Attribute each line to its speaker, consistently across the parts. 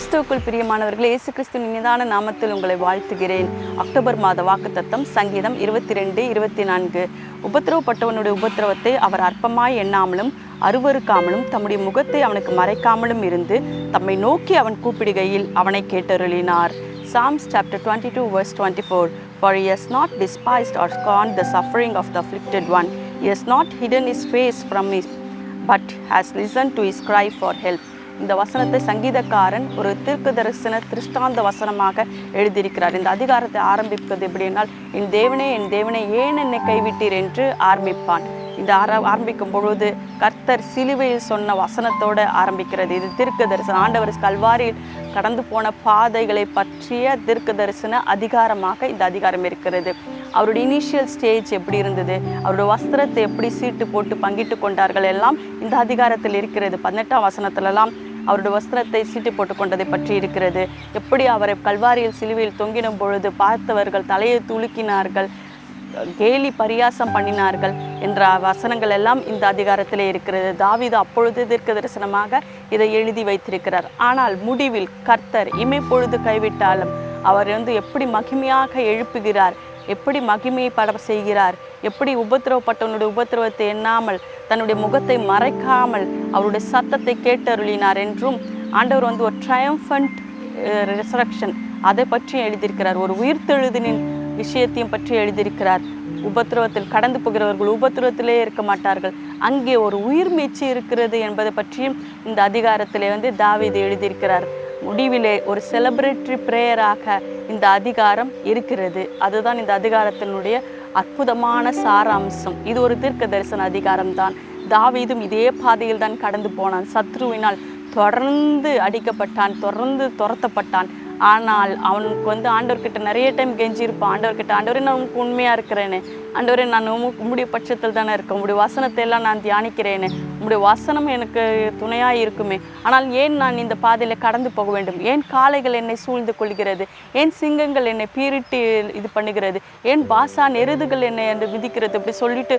Speaker 1: கிறிஸ்துவுக்குள் பிரியமானவர்களே இயேசு கிறிஸ்து நிதான நாமத்தில் உங்களை வாழ்த்துகிறேன். அக்டோபர் மாத வாக்குத்தத்தம் சங்கீதம் இருபத்தி ரெண்டு இருபத்தி நான்கு உபத்திரவப்பட்டவனுடைய உபத்திரவத்தை அவர் அற்பமாய் எண்ணாமலும் அருவருக்காமலும் தம்முடைய முகத்தை அவனுக்கு மறைக்காமலும் இருந்து தம்மை நோக்கி அவன் கூப்பிடுகையில் அவனை கேட்டருளினார். Psalms chapter 22 verse 24 For he has not despised or scorned the suffering of the afflicted one. He has not hidden his face from me, but has listened to his cry for help இந்த வசனத்தை சங்கீதக்காரன் ஒரு தீர்க்க தரிசன திருஷ்டாந்த வசனமாக எழுதியிருக்கிறார். இந்த அதிகாரத்தை ஆரம்பிப்பது எப்படினால் என் தேவனே என் தேவனே ஏன் என்னை கைவிட்டீர் என்று ஆரம்பிப்பான். இந்த ஆர ஆரம்பிக்கும் பொழுது கர்த்தர் சிலுவையில் சொன்ன வசனத்தோடு ஆரம்பிக்கிறது. இது தீர்க்க தரிசனம் ஆண்டவர் கல்வாரியில் கடந்து போன பாதைகளை பற்றிய தீர்க்க தரிசன அதிகாரமாக இந்த அதிகாரம் இருக்கிறது. அவருடைய இனிஷியல் ஸ்டேஜ் எப்படி இருந்தது? அவருடைய வஸ்திரத்தை எப்படி சீட்டு போட்டு பங்கிட்டு கொண்டார்கள்? எல்லாம் இந்த அதிகாரத்தில் இருக்கிறது. பதினெட்டாம் வசனத்திலலாம் அவருடைய வஸ்திரத்தை சீட்டு போட்டுக்கொண்டதை பற்றி இருக்கிறது. எப்படி அவரை கல்வாரியில் சிலுவையில் தொங்கிடும் பொழுது பார்த்தவர்கள் தலையை துலுக்கினார்கள் கேலி பரியாசம் பண்ணினார்கள் என்ற வசனங்கள் எல்லாம் இந்த அதிகாரத்திலே இருக்கிறது. தாவிது அப்பொழுது தீர்க்க தரிசனமாக இதை எழுதி வைத்திருக்கிறார். ஆனால் முடிவில் கர்த்தர் இமைப்பொழுது கைவிட்டாலும் அவர் வந்து எப்படி மகிமையாக எழுப்புகிறார்? எப்படி மகிமையை பட செய்கிறார்? எப்படி உபத்திரவப்பட்டவனுடைய உபத்திரவத்தை எண்ணாமல் தன்னுடைய முகத்தை மறைக்காமல் அவருடைய சத்தத்தை கேட்டருளினார் என்றும் ஆண்டவர் வந்து ஒரு ட்ரையம்ஃபண்ட் ரெசரக்ஷன் அதை பற்றி எழுதியிருக்கிறார். ஒரு உயிர்த்தெழுதினின் விஷயத்தையும் பற்றி எழுதியிருக்கிறார். உபத்திரவத்தில் கடந்து போகிறவர்கள் உபத்திரவத்திலே இருக்க மாட்டார்கள். அங்கே ஒரு உயிர் மீச்சு இருக்கிறது என்பதை பற்றியும் இந்த அதிகாரத்திலே வந்து தாவீது எழுதியிருக்கிறார். முடிவிலே ஒரு செலிப்ரேட்டரி ப்ரேயராக இந்த அதிகாரம் இருக்கிறது. அதுதான் இந்த அதிகாரத்தினுடைய அற்புதமான சாராம்சம். இது ஒரு தீர்க்க தரிசன அதிகாரம் தான் தாவீதும் இதே பாதையில் தான் கடந்து போனான். சத்ருவினால் தொடர்ந்து அடிக்கப்பட்டான் தொடர்ந்து துரத்தப்பட்டான். ஆனால் அவனுக்கு வந்து ஆண்டவர்கிட்ட நிறைய டைம் கெஞ்சியிருப்பான். ஆண்டவர்கிட்ட ஆண்டவரே நான் உனக்கு உண்மையாக இருக்கிறேனே. ஆண்டவரே நான் உம்முடைய பட்சத்தில் தானே இருக்கேன். உங்களுடைய வசனத்தை எல்லாம் நான் தியானிக்கிறேன்னு உங்களுடைய வசனம் எனக்கு துணையாக இருக்குமே. ஆனால் ஏன் நான் இந்த பாதையில் கடந்து போக வேண்டும்? ஏன் காளைகள் என்னை சூழ்ந்து கொள்கிறது? ஏன் சிங்கங்கள் என்னை பீரிட்டு இது பண்ணுகிறது? ஏன் பாசான் எருதுகள் என்னை என்று விதிக்கிறது இப்படி சொல்லிட்டு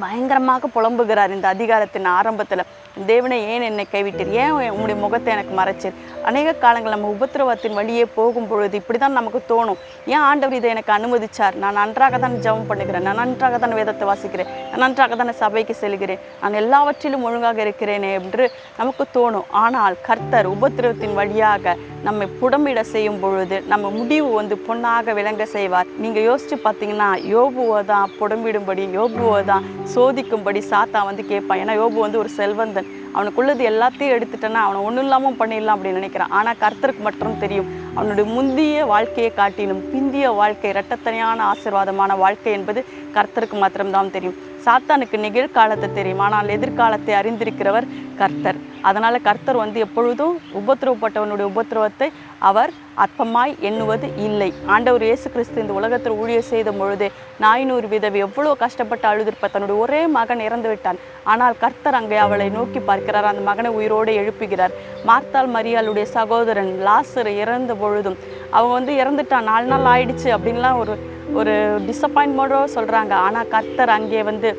Speaker 1: பயங்கரமாக புலம்புகிறார் இந்த அதிகாரத்தின் ஆரம்பத்தில். தேவனை ஏன் என்னை கைவிட்டீர்? ஏன் உங்களுடைய முகத்தை எனக்கு மறைச்சீர்? அநேக காலங்கள் நம்ம உபத்திரவத்தின் வழியே போகும் பொழுது இப்படி தான் நமக்கு தோணும். ஏன் ஆண்டவர் இதை எனக்கு அனுமதிச்சார்? நான் நன்றாக தான் ஜெபம் பண்ணுகிறேன். நான் நன்றாக தான் வேதத்தை வாசிக்கிறேன். நான் நன்றாக தான் சபைக்கு செல்கிறேன். நான் எல்லாவற்றிலும் ஒழுங்காக இருக்கிறேனே என்று நமக்கு தோணும். ஆனால் கர்த்தர் உபத்திரவத்தின் வழியாக நம்மை புடமிட செய்யும் பொழுது நம்ம முடிவு வந்து பொண்ணாக விளங்க செய்வார். நீங்கள் யோசிச்சு பார்த்தீங்கன்னா யோபுவை தான் புடம்பிடும்படி யோபுவை தான் சோதிக்கும்படி சாத்தா வந்து கேட்பான். ஏன்னா யோபு வந்து ஒரு செல்வந்தன். அவனுக்குள்ளது எல்லாத்தையும் எடுத்துட்டேன்னா அவனை ஒன்றும் இல்லாமல் பண்ணிடலாம் அப்படின்னு நினைக்கிறான். ஆனால் கர்த்தருக்கு மட்டும் தெரியும் அவனுடைய முந்திய வாழ்க்கையை காட்டிலும் பிந்திய வாழ்க்கை இரட்டத்தனையான ஆசீர்வாதமான வாழ்க்கை என்பது கர்த்தருக்கு மாத்திரம்தான் தெரியும். சாத்தானுக்கு நிகழ்காலத்தை தெரியும் ஆனால் எதிர்காலத்தை அறிந்திருக்கிறவர் கர்த்தர். அதனால் கர்த்தர் வந்து எப்பொழுதும் உபத்திரவப்பட்டவனுடைய உபத்திரவத்தை அவர் அற்பமாய் எண்ணுவது இல்லை. ஆண்டவர் இயேசு கிறிஸ்து இந்த உலகத்தில் ஊழியர் செய்த பொழுது நாயினூறு விதவை எவ்வளோ கஷ்டப்பட்டு அழுதிருப்ப தன்னுடைய ஒரே மகன் இறந்து விட்டான். ஆனால் கர்த்தர் அங்கே அவளை நோக்கி பார்க்கிறார் அந்த மகனை உயிரோடு எழுப்புகிறார். மார்த்தாள் மரியாளுடைய சகோதரன் லாசர் இறந்த பொழுதும் அவன் வந்து இறந்துட்டான் நாலு நாள் ஆயிடுச்சு அப்படின்லாம் ஒரு ஒரு டிசப்பாயின்மெண்ட்டோட சொல்கிறாங்க ஆனால் கர்த்தர் அங்கே வந்து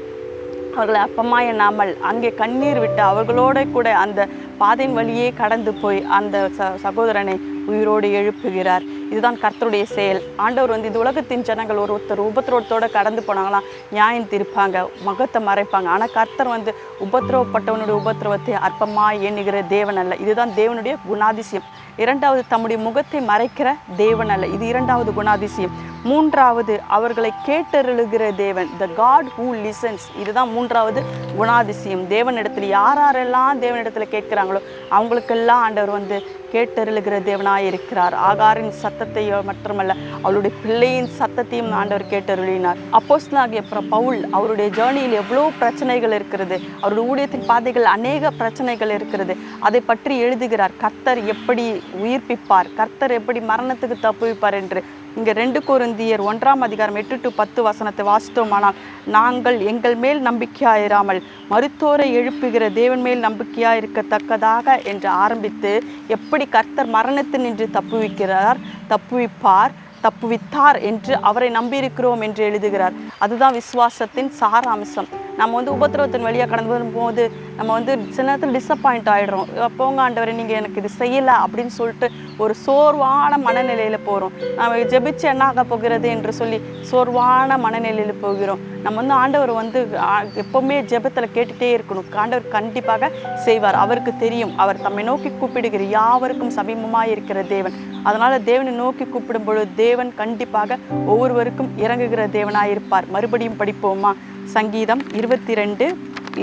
Speaker 1: அவர்களை அப்பமா எண்ணாமல் அங்கே கண்ணீர் விட்டு அவர்களோட கூட அந்த பாதையின் வழியே கடந்து போய் அந்த ச சகோதரனை உயிரோடு எழுப்புகிறார். இதுதான் கர்த்தருடைய செயல். ஆண்டவர் வந்து இந்த உலகத்தின் ஜனங்கள் ஒரு ஒருத்தர் உபத்திரவத்தோடு கடந்து போனாங்களாம். நியாயம் தீர்ப்பாங்க முகத்தை மறைப்பாங்க. ஆனால் கர்த்தர் வந்து உபத்திரவப்பட்டவனுடைய உபத்திரவத்தை அற்பமாக எண்ணுகிற தேவன் அல்ல. இதுதான் தேவனுடைய குணாதிசயம். இரண்டாவது தம்முடைய முகத்தை மறைக்கிற தேவன் அல்ல. இது இரண்டாவது குணாதிசயம். மூன்றாவது அவர்களை கேட்டருளுகிற தேவன். த காட் ஹூ லிசன்ஸ் இதுதான் மூன்றாவது குணாதிசயம். தேவனிடத்தில் யார் யாரெல்லாம் தேவனிடத்தில் கேட்குறாங்களோ அவங்களுக்கெல்லாம் ஆண்டவர் வந்து கேட்டருளுகிற தேவனாய் இருக்கிறார். ஆகாரின் சத்தத்தையோ மட்டுமல்ல அவளுடைய பிள்ளையின் சத்தத்தையும் ஆண்டவர் கேட்டருளினார். அப்போஸ்தலனாகிய பிர- பவுல் அவருடைய ஜேர்னியில் எவ்வளோ பிரச்சனைகள் இருக்கிறது அவருடைய ஊழியத்தின் பாதைகள் அநேக பிரச்சனைகள் இருக்கிறது அதை பற்றி எழுதுகிறார். கர்த்தர் எப்படி உயிர்ப்பிப்பார் கர்த்தர் எப்படி மரணத்துக்கு தப்புவிப்பார் என்று இங்கே ரெண்டு குருந்தியர் ஒன்றாம் அதிகாரம் எட்டு டு பத்து வசனத்தை வாசித்தோமானால் நாங்கள் எங்கள் மேல் நம்பிக்கையாயிராமல் மருத்துவரை எழுப்புகிற தேவன் மேல் நம்பிக்கையாக இருக்கத்தக்கதாக என்று ஆரம்பித்து எப்படி கர்த்தர் மரணத்தில் நின்று தப்புவிக்கிறார் தப்புவிப்பார் தப்புவித்தார் என்று அவரை நம்பியிருக்கிறோம் என்று எழுதுகிறார். அதுதான் விசுவாசத்தின் சாராம்சம். நம்ம வந்து உபத்திரவத்தின் வழியாக கடந்து வரும்போது நம்ம வந்து சில நேரத்தில் டிசப்பாயிண்ட் ஆகிடுறோம் போங்க ஆண்டவரை நீங்கள் எனக்கு இது செய்யலை அப்படின்னு சொல்லிட்டு ஒரு சோர்வான மனநிலையில் போகிறோம் நம்ம ஜெபிச்சு என்ன ஆக போகிறது என்று சொல்லி சோர்வான மனநிலையில் போகிறோம். நம்ம வந்து ஆண்டவர் வந்து எப்போவுமே ஜெபத்தில் கேட்டுகிட்டே இருக்கணும். ஆண்டவர் கண்டிப்பாக செய்வார். அவருக்கு தெரியும். அவர் தம்மை நோக்கி கூப்பிடுகிற யாவருக்கும் சமீபமாக இருக்கிற தேவன். அதனால் தேவனை நோக்கி கூப்பிடும் பொழுது தேவன் கண்டிப்பாக ஒவ்வொருவருக்கும் இறங்குகிற தேவனாக இருப்பார் மறுபடியும் படிப்போமா? சங்கீதம் இருபத்தி ரெண்டு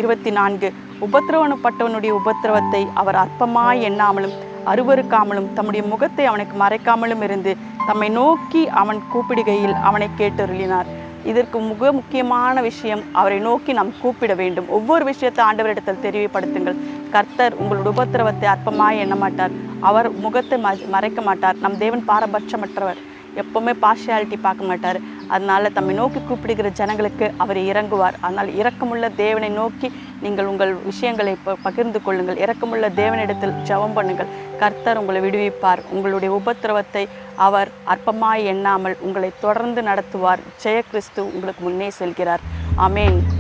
Speaker 1: இருபத்தி நான்கு உபத்திரவனப்பட்டவனுடைய உபத்திரவத்தை அவர் அற்பமாய் எண்ணாமலும் அருவருக்காமலும் தம்முடைய முகத்தை அவனுக்கு மறைக்காமலும் இருந்து தம்மை நோக்கி அவன் கூப்பிடுகையில் அவனை கேட்டருளினார். இதற்கு மிக முக்கியமான விஷயம் அவரை நோக்கி நாம் கூப்பிட வேண்டும். ஒவ்வொரு விஷயத்தை ஆண்டவரிடத்தில் தெரியப்படுத்துங்கள். கர்த்தர் உங்களுடைய உபத்திரவத்தை அற்பமாய் எண்ண மாட்டார் அவர் முகத்தை மறைக்க மாட்டார். நம் தேவன் பாரபட்சமற்றவர். எப்பவுமே பார்ஷியாலிட்டி பார்க்க மாட்டார். அதனால தம்மை நோக்கி கூப்பிடுகிற ஜனங்களுக்கு அவர் இறங்குவார். ஆனால் இரக்கமுள்ள தேவனை நோக்கி நீங்கள் உங்கள் விஷயங்களை ப- பகிர்ந்து கொள்ளுங்கள். இரக்கமுள்ள தேவனிடத்தில் ஜெபம் பண்ணுங்கள். கர்த்தர் உங்களை விடுவிப்பார். உங்களுடைய உபத்திரவத்தை அவர் அற்பமாய் எண்ணாமல் உங்களை தொடர்ந்து நடத்துவார். ஜெய கிறிஸ்து உங்களுக்கு முன்னே செல்கிறார். அமேன்